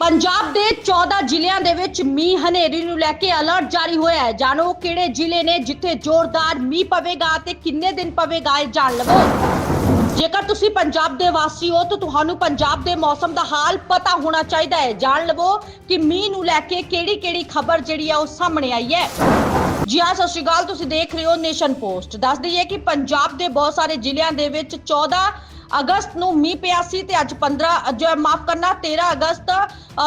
ਪੰਜਾਬ ਦੇ 14 ਜ਼ਿਲ੍ਹਿਆਂ ਦੇ ਵਿੱਚ ਮੀਂਹ ਹਨੇਰੀ ਨੂੰ ਲੈ ਕੇ ਅਲਰਟ ਜਾਰੀ ਹੋਇਆ ਹੈ। ਜਾਣੋ ਕਿਹੜੇ ਜ਼ਿਲ੍ਹੇ ਨੇ ਜਿੱਥੇ ਜ਼ੋਰਦਾਰ ਮੀਂਹ ਪਵੇਗਾ ਤੇ ਕਿੰਨੇ ਦਿਨ ਪਵੇਗਾ ਇਹ ਜਾਣ ਲਵੋ। ਜੇਕਰ ਤੁਸੀਂ ਪੰਜਾਬ ਦੇ ਵਾਸੀ ਹੋ ਤਾਂ ਤੁਹਾਨੂੰ ਪੰਜਾਬ ਦੇ ਮੌਸਮ ਦਾ ਹਾਲ ਪਤਾ ਹੋਣਾ ਚਾਹੀਦਾ ਹੈ। ਜਾਣ ਲਵੋ ਕਿ ਮੀਂਹ ਨੂੰ ਲੈ ਕੇ ਕਿਹੜੀ ਕਿਹੜੀ ਖਬਰ ਜਿਹੜੀ ਹੈ ਉਹ ਸਾਹਮਣੇ ਆਈ ਹੈ। ਜੀ ਹਾਂ, ਸਤਿ ਸ਼੍ਰੀ ਅਕਾਲ, ਤੁਸੀਂ ਦੇਖ ਰਹੇ ਹੋ ਨੇਸ਼ਨ ਪੋਸਟ। ਦੱਸ ਦਈਏ ਕਿ ਪੰਜਾਬ ਦੇ ਬਹੁਤ ਸਾਰੇ ਜ਼ਿਲ੍ਹਿਆਂ ਦੇ ਵਿੱਚ 14 ਅਗਸਤ ਨੂੰ ਮੀਂਹ ਪਿਆ ਸੀ ਤੇ ਅੱਜ 15 ਜੋ ਮਾਫ ਕਰਨਾ 13 ਅਗਸਤ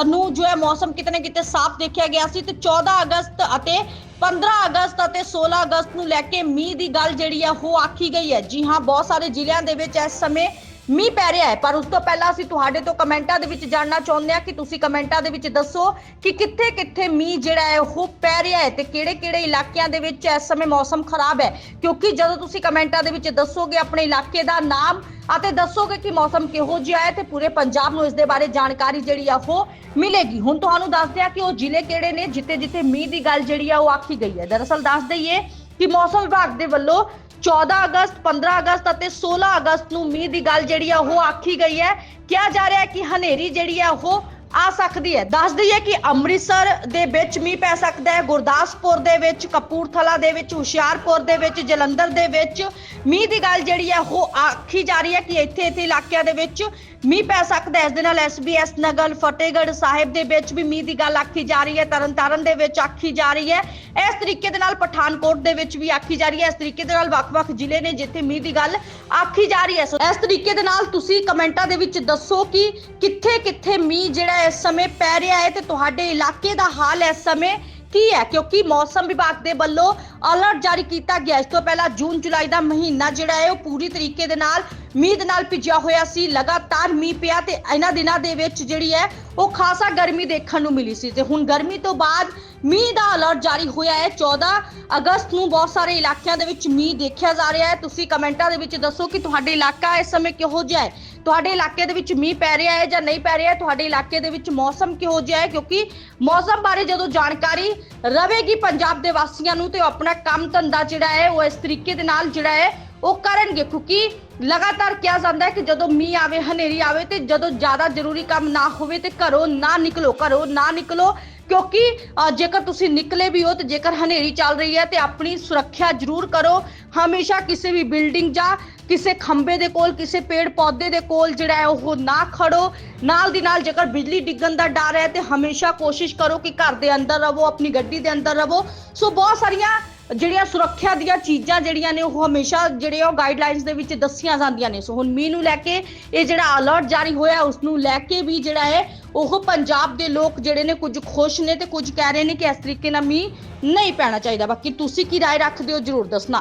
ਨੂੰ ਜੋ ਹੈ ਮੌਸਮ ਕਿਤੇ ਨਾ ਕਿਤੇ ਸਾਫ਼ ਦੇਖਿਆ ਗਿਆ ਸੀ ਤੇ 14 ਅਗਸਤ ਅਤੇ 15 ਅਗਸਤ ਅਤੇ 16 ਅਗਸਤ ਨੂੰ ਲੈ ਕੇ ਮੀਂਹ ਦੀ ਗੱਲ ਜਿਹੜੀ ਹੈ ਉਹ ਆਖੀ ਗਈ ਹੈ। ਜੀ ਹਾਂ, ਬਹੁਤ ਸਾਰੇ ਜ਼ਿਲ੍ਹਿਆਂ ਦੇ ਵਿੱਚ ਇਸ ਸਮੇਂ ਮੀਂਹ ਪੈ ਰਿਹਾ ਹੈ, ਪਰ ਉਸ ਤੋਂ ਪਹਿਲਾਂ ਅਸੀਂ ਤੁਹਾਡੇ ਤੋਂ ਕਮੈਂਟਾਂ ਦੇ ਵਿੱਚ ਜਾਣਨਾ ਚਾਹੁੰਦੇ ਹਾਂ ਕਿ ਤੁਸੀਂ ਕਮੈਂਟਾਂ ਦੇ ਵਿੱਚ ਦੱਸੋ ਕਿ ਕਿੱਥੇ ਕਿੱਥੇ ਮੀਂਹ ਜਿਹੜਾ ਹੈ, ਉਹ ਪੈ ਰਿਹਾ ਹੈ ਤੇ ਕਿਹੜੇ ਕਿਹੜੇ ਇਲਾਕਿਆਂ ਦੇ ਵਿੱਚ ਇਸ ਸਮੇਂ ਮੌਸਮ ਖਰਾਬ ਹੈ? ਕਿਉਂਕਿ ਜਦੋਂ ਤੁਸੀਂ ਕਮੈਂਟਾਂ ਦੇ ਵਿੱਚ ਦੱਸੋਗੇ ਆਪਣੇ ਇਲਾਕੇ ਦਾ ਨਾਮ ਅਤੇ ਦੱਸੋਗੇ ਕਿ ਮੌਸਮ ਕਿਹੋ ਜਿਹਾ ਹੈ ਤੇ ਪੂਰੇ ਪੰਜਾਬ ਨੂੰ ਇਸ ਦੇ ਬਾਰੇ ਜਾਣਕਾਰੀ ਜਿਹੜੀ ਆ, ਉਹ ਮਿਲੇਗੀ। ਹੁਣ ਤੁਹਾਨੂੰ ਦੱਸਦੇ ਆ ਕਿ ਉਹ ਜ਼ਿਲ੍ਹੇ ਕਿਹੜੇ ਨੇ ਜਿੱਥੇ ਜਿੱਥੇ ਮੀਂਹ ਦੀ ਗੱਲ ਜਿਹੜੀ ਆ, ਉਹ ਆਖੀ ਗਈ ਹੈ। ਦਰਅਸਲ ਦੱਸ ਦਈਏ ਕਿ ਮੌਸਮ ਵਿਭਾਗ ਦੇ ਵੱਲੋਂ 14 ਅਗਸਤ 15 ਅਗਸਤ ਅਤੇ 16 ਅਗਸਤ ਨੂੰ ਮੀਂਹ ਦੀ ਗੱਲ ਜਿਹੜੀ ਆ ਉਹ ਆਖੀ ਗਈ ਹੈ। ਕਿਹਾ ਜਾ ਰਿਹਾ ਹੈ ਕਿ ਹਨੇਰੀ ਜਿਹੜੀ ਆ ਉਹ ਆ ਸਕਦੀ ਹੈ। ਦੱਸ ਦਈਏ ਕਿ ਅੰਮ੍ਰਿਤਸਰ ਦੇ ਵਿੱਚ ਮੀਂਹ ਪੈ ਸਕਦਾ ਹੈ। ਗੁਰਦਾਸਪੁਰ ਦੇ ਵਿੱਚ, ਕਪੂਰਥਲਾ ਦੇ ਵਿੱਚ, ਹੁਸ਼ਿਆਰਪੁਰ ਦੇ ਵਿੱਚ, ਜਲੰਧਰ ਦੇ ਵਿੱਚ ਮੀਂਹ ਦੀ ਗੱਲ ਜਿਹੜੀ ਹੈ, ਉਹ ਆਖੀ ਜਾ ਰਹੀ ਹੈ ਕਿ ਇੱਥੇ ਇੱਥੇ ਇਲਾਕਿਆਂ ਦੇ ਵਿੱਚ ਮੀਂਹ ਪੈ ਸਕਦਾ ਹੈ। ਇਸ ਦੇ ਨਾਲ ਐਸਬੀਐਸ ਨਗਰ, ਫਤਿਹਗੜ੍ਹ ਸਾਹਿਬ ਦੇ ਵਿੱਚ ਵੀ ਮੀਂਹ ਦੀ ਗੱਲ ਆਖੀ ਜਾ ਰਹੀ ਹੈ। ਤਰਨਤਾਰਨ ਦੇ ਵਿੱਚ ਆਖੀ ਜਾ ਰਹੀ ਹੈ। ਇਸ ਤਰੀਕੇ ਦੇ ਨਾਲ ਪਠਾਨਕੋਟ ਦੇ ਵਿੱਚ ਵੀ ਆਖੀ ਜਾ ਰਹੀ ਹੈ। ਇਸ ਤਰੀਕੇ ਦੇ ਨਾਲ ਵੱਖ-ਵੱਖ ਜ਼ਿਲ੍ਹੇ ਨੇ ਜਿੱਥੇ ਮੀਂਹ ਦੀ ਗੱਲ ਆਖੀ ਜਾ ਰਹੀ ਹੈ। ਇਸ ਤਰੀਕੇ ਦੇ ਨਾਲ ਤੁਸੀਂ ਕਮੈਂਟਾਂ ਦੇ ਵਿੱਚ ਦੱਸੋ ਕਿ ਕਿੱਥੇ ਕਿੱਥੇ ਮੀਂਹ ਜਿਹੜਾ ਇਸ ਸਮੇਂ ਪੈ ਰਿਹਾ ਹੈ ਤੇ ਤੁਹਾਡੇ ਇਲਾਕੇ ਦਾ ਹਾਲ ਇਸ ਸਮੇਂ ਕੀ ਹੈ? ਕਿਉਂਕਿ ਮੌਸਮ ਵਿਭਾਗ ਦੇ ਵੱਲੋਂ ਅਲਰਟ ਜਾਰੀ ਕੀਤਾ ਗਿਆ। ਇਸ ਤੋਂ ਪਹਿਲਾਂ ਜੂਨ, ਜੁਲਾਈ ਦਾ ਮਹੀਨਾ ਜਿਹੜਾ ਹੈ, ਉਹ ਪੂਰੀ ਤਰੀਕੇ ਦੇ ਨਾਲ ਮੀਂਹ ਦੇ ਨਾਲ ਭਿੱਜਿਆ ਹੋਇਆ ਸੀ। ਲਗਾਤਾਰ ਮੀਂਹ ਪਿਆ ਤੇ ਇਹਨਾਂ ਦਿਨਾਂ ਦੇ ਵਿੱਚ ਜਿਹੜੀ ਹੈ, ਉਹ ਖਾਸਾ ਗਰਮੀ ਦੇਖਣ ਨੂੰ ਮਿਲੀ ਸੀ। ਤੇ ਹੁਣ ਗਰਮੀ ਤੋਂ ਬਾਅਦ ਮੀਂਹ ਦਾ ਅਲਰਟ ਜਾਰੀ ਹੋਇਆ ਹੈ। 14 ਅਗਸਤ ਨੂੰ ਬਹੁਤ ਸਾਰੇ ਇਲਾਕਿਆਂ ਦੇ ਵਿੱਚ ਮੀਂਹ ਦੇਖਿਆ ਜਾ ਰਿਹਾ ਹੈ। ਤੁਸੀਂ ਕਮੈਂਟਾਂ ਦੇ ਵਿੱਚ ਦੱਸੋ ਕਿ ਤੁਹਾਡੇ ਇਲਾਕਾ ਇਸ ਸਮੇਂ ਕਿਹੋ ਜਿਹਾ ਹੈ? ਤੁਹਾਡੇ ਇਲਾਕੇ ਦੇ ਵਿੱਚ ਮੀਂਹ ਪੈ ਰਿਹਾ ਹੈ ਜਾਂ ਨਹੀਂ ਪੈ ਰਿਹਾ ਤੁਹਾਡੇ ਇਲਾਕੇ ਦੇ ਵਿੱਚ ਮੌਸਮ ਕਿਹੋ ਜਿਹਾ ਹੈ? ਕਿਉਂਕਿ ਮੌਸਮ ਬਾਰੇ ਜਦੋਂ ਜਾਣਕਾਰੀ ਰਵੇਗੀ ਪੰਜਾਬ ਦੇ ਵਾਸੀਆਂ ਨੂੰ ਤੇ ਉਹ ਆਪਣਾ ਕੰਮ ਧੰਦਾ ਜਿਹੜਾ ਹੈ, ਉਹ ਇਸ ਤਰੀਕੇ ਦੇ ਨਾਲ ਜਿਹੜਾ ਹੈ, ਉਹ ਕਰਨਗੇ। ਕਿਉਂਕਿ ਲਗਾਤਾਰ ਕਿਹਾ ਜਾਂਦਾ ਹੈ ਕਿ ਜਦੋਂ ਮੀਂਹ ਆਵੇ, ਹਨੇਰੀ ਆਵੇ ਤੇ ਜਦੋਂ ਜ਼ਿਆਦਾ ਜ਼ਰੂਰੀ ਕੰਮ ਨਾ ਹੋਵੇ ਤੇ ਘਰੋਂ ਨਾ ਨਿਕਲੋ, ਘਰੋਂ ਨਾ ਨਿਕਲੋ। ਕਿਉਂਕਿ ਜੇਕਰ ਤੁਸੀਂ ਨਿਕਲੇ ਵੀ ਹੋ ਤੇ ਜੇਕਰ ਹਨੇਰੀ ਚੱਲ ਰਹੀ ਹੈ ਤੇ ਆਪਣੀ ਸੁਰੱਖਿਆ ਜ਼ਰੂਰ ਕਰੋ। ਹਮੇਸ਼ਾ ਕਿਸੇ ਵੀ ਬਿਲਡਿੰਗ ਜਾਂ ਕਿਸੇ ਖੰਬੇ ਦੇ ਕੋਲ ਕਿਸੇ ਪੇੜ ਪੌਦੇ ਦੇ ਕੋਲ ਜਿਹੜਾ ਹੈ ਉਹ ਨਾ ਖੜੋ ਨਾਲ ਦੀ ਨਾਲ ਜੇਕਰ ਬਿਜਲੀ ਡਿੱਗਣ ਦਾ ਡਰ ਹੈ ਤੇ ਹਮੇਸ਼ਾ ਕੋਸ਼ਿਸ਼ ਕਰੋ ਕਿ ਘਰ ਦੇ ਅੰਦਰ ਰਹੋ ਆਪਣੀ ਗੱਡੀ ਦੇ ਅੰਦਰ ਰਹੋ ਸੋ ਬਹੁਤ ਸਾਰੀਆਂ ਜਿਹੜੀਆਂ ਸੁਰੱਖਿਆ ਦੀਆਂ ਚੀਜ਼ਾਂ ਜਿਹੜੀਆਂ ਨੇ ਉਹ ਹਮੇਸ਼ਾ ਜਿਹੜੇ ਉਹ ਗਾਈਡਲਾਈਨਸ ਦੇ ਵਿੱਚ ਦੱਸੀਆਂ ਜਾਂਦੀਆਂ ਨੇ ਸੋ ਹੁਣ ਮੀਂਹ ਨੂੰ ਲੈ ਕੇ ਇਹ ਜਿਹੜਾ ਅਲਰਟ ਜਾਰੀ ਹੋਇਆ ਉਸ ਨੂੰ ਲੈ ਕੇ ਵੀ ਜਿਹੜਾ ਹੈ ਉਹ ਪੰਜਾਬ ਦੇ ਲੋਕ ਜਿਹੜੇ ਨੇ ਕੁਝ ਖੁਸ਼ ਨੇ ਤੇ ਕੁਝ ਕਹਿ ਰਹੇ ਨੇ ਕਿ ਇਸ ਤਰੀਕੇ ਨਾਲ ਮੀਂਹ ਨਹੀਂ ਪੈਣਾ ਚਾਹੀਦਾ ਬਾਕੀ ਤੁਸੀਂ ਕੀ رائے ਰੱਖਦੇ ਹੋ ਜਰੂਰ ਦੱਸਣਾ